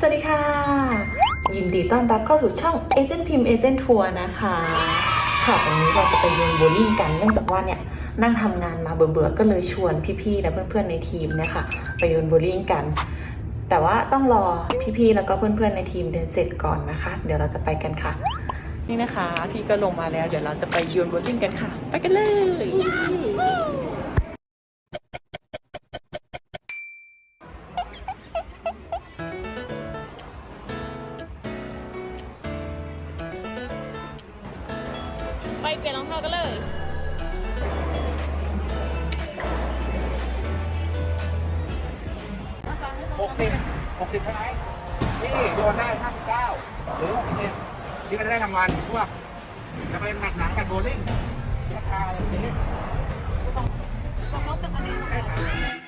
สวัสดีค่ะ ยินดีต้อนรับเข้าสู่ช่อง Agent Pim Agent Tour นะคะ ค่ะวันนี้เราจะไปเรียนโบว์ลิ่งกัน เนื่องจากว่าเนี่ยนั่งทำงานมาเบื่อๆก็เลยชวนพี่ๆและเพื่อนๆในทีมเนี่ยค่ะไปโยนโบว์ลิ่งกัน แต่ว่าต้องรอพี่ๆแล้วก็เพื่อนๆในทีมเดินเสร็จก่อนนะคะ เดี๋ยวเราจะไปกันค่ะ นี่นะคะ พี่ก็ลงมาแล้ว เดี๋ยวเราจะไปโยนโบว์ลิ่งกันค่ะ ไปกันเลย เปลี่ยนรองเท้ากันเลยหกสิบหกสิบใช่ไหมนี่โยนได้ห้าสิบเก้าหรือหกสิบเอ็ดนี่ก็จะได้ทำงานพวกจะไปหนักหนังกันโบลิ่งราคาอะไรแบบนี้ใช่ครับ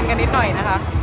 นกันนิดหน่อยนะคะ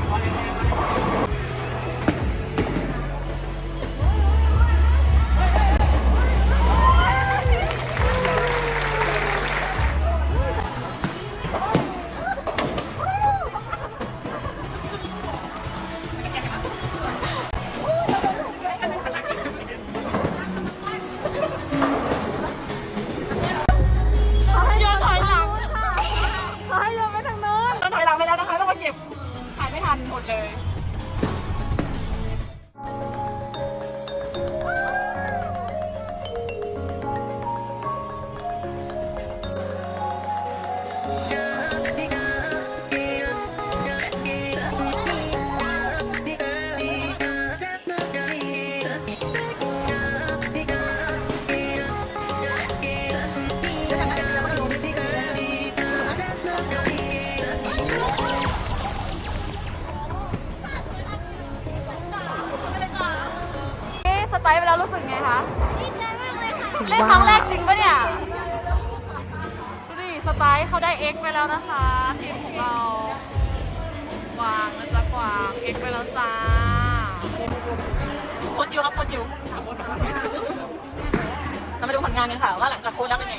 เอ๊ะสไตล์ไปแล้วรู้สึกไงคะเล่นครั้งแรกจริงปะเนี่ยดูดิสไตล์เขาได้ X ไปแล้วนะคะทีมของเรากวางนะจ๊ะกวาง X ไปแล้วจ้าโคจิวครับโคจิวเรามาดูผลงานกันค่ะว่าหลังจากโค้ชแล้วเป็นไง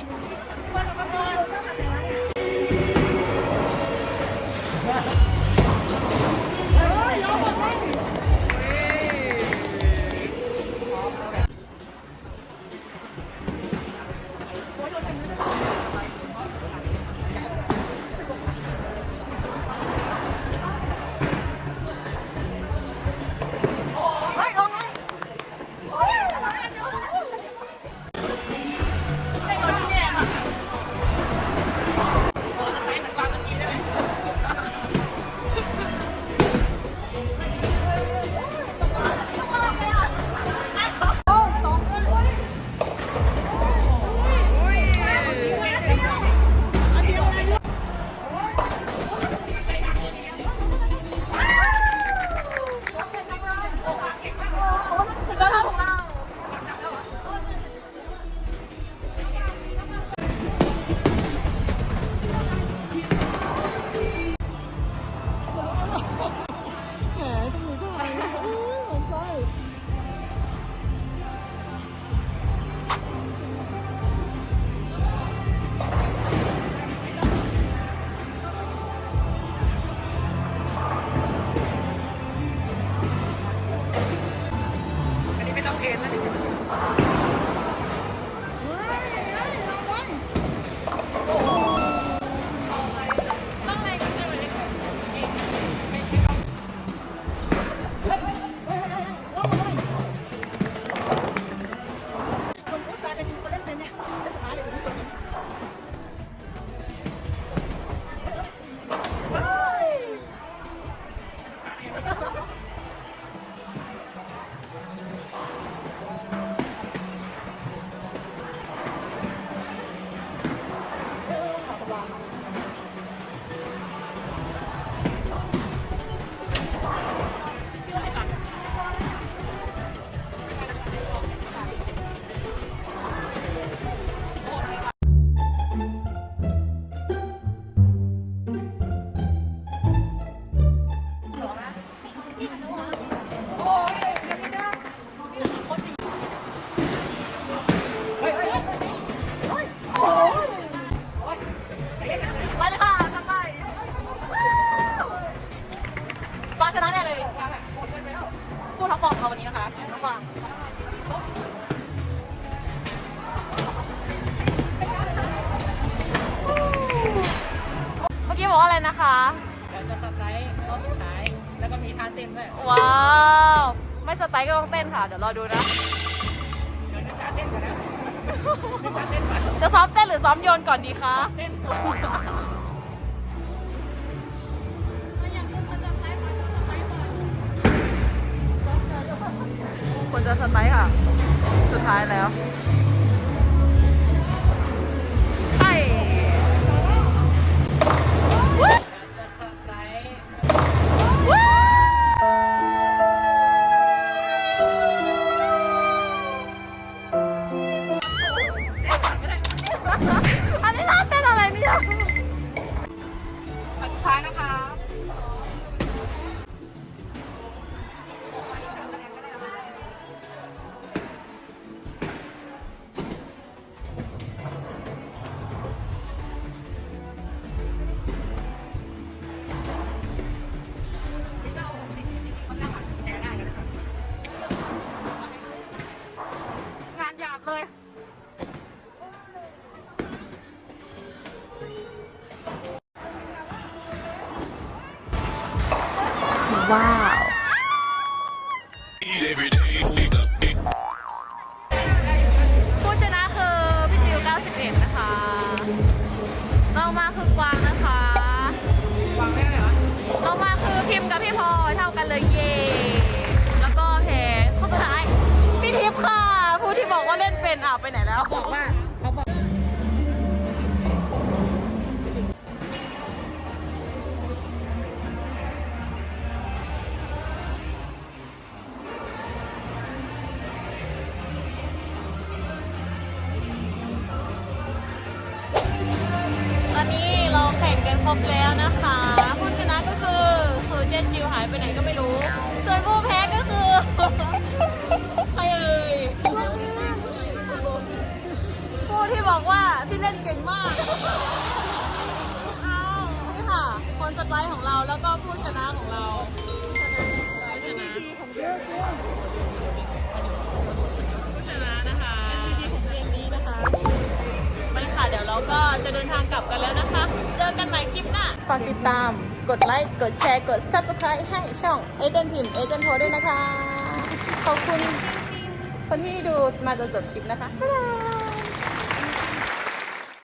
เมื่อกี้บอกว่าอะไรนะคะ เดี๋ยวจะสไลด์รอบสุดท้าย แล้วก็มีท่าเต้นด้วยว้าว ไม่สไตล์ก็ต้องเต้นค่ะ เดี๋ยวรอดูนะ เดี๋ยวจะท่าเต้นก่อนนะท่าเต้นก่อนจะซ้อมเต้นหรือซ้อมโยนก่อนดีคะ เต้นควรจะสไตล์ค่ะ สุดท้ายแล้ว ว้าว ผู้ชนะคือพี่จิว91 นะคะเรามาคือกวางนะคะวางได้เลยเหรอเรามาคือพิมพ์กับพี่พลอยเท่ากันเลยเย่แล้วก็แพ้ข้อสุดท้ายพี่ทิพย์ค่ะ ผู้ที่บอกว่าเล่นเป็นอ่าวไปไหนแล้ว บอกว่า บแล้วนะคะผู้ชนะก็คือคือเจนจิวหายไปไหนก็ไม่รู้ส่วนผู้แพ้ก็คือใครเอ่ยผู้ที่บอกว่าพี่เล่นเก่งมากนี่ค่ะคนสไตล์ของเราแล้วก็ผู้ชนะของเรา คลิปหน้า ฝากติดตาม กดไลค์ กดแชร์ กด Subscribe ให้ช่องเอเจนต์พิมเอเจนต์โทด้วยนะคะ ขอบคุณคนที่ดูมาจนจบคลิปนะคะ บ๊ายบาย